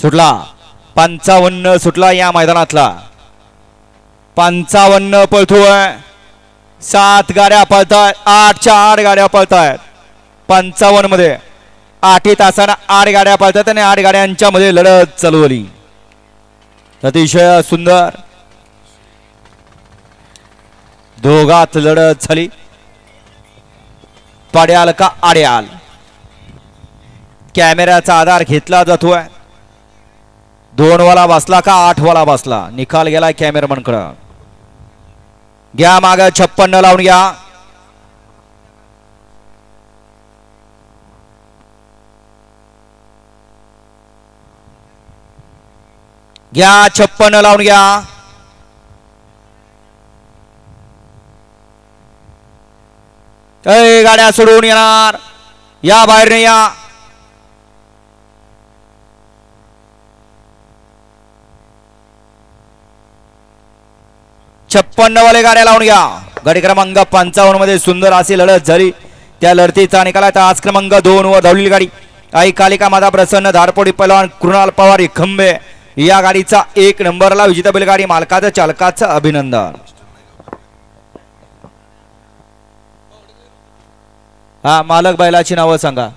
सुटला. पंचावन्न सुटला या मैदानातला. पंचावन्न पळतोय. सात गाड्या पळतायत आठच्या आठ गाड्या पळतायत. पंचावन्नमध्ये. आठी तासानं आठ गाड्या पळतात आणि आठ गाड्यांच्या मध्ये लढत चालवली अतिशय सुंदर. दोघात लढत झाली. पड्याल का आड्याल? कॅमेऱ्याचा आधार घेतला जातोय. दोन वाला बसला का आठ वाला बसला? निकाल गेला कॅमेरामन कड घ्या माग छप्पन्न लावून घ्या. घ्या छप्पन्न लावून घ्या. गाड्या सोडून येणार. या बाहेर या. छप्पन्न वाले गाड्या लावून घ्या. गाडी क्रमांक पंचावन्नमध्ये सुंदर अशी लढत झाली. त्या लढतीचा निकाल आहे. आज क्रमांक दोन व धावलेली गाडी. आई कालिका माता प्रसन्न धारपोडी पलवान कृणाल पवार खंबे. या गाडीचा एक नंबरला विजेता बैलगाडी मालकाचं चालकाचं अभिनंदन. हा मालक बैलाची नावं सांगा.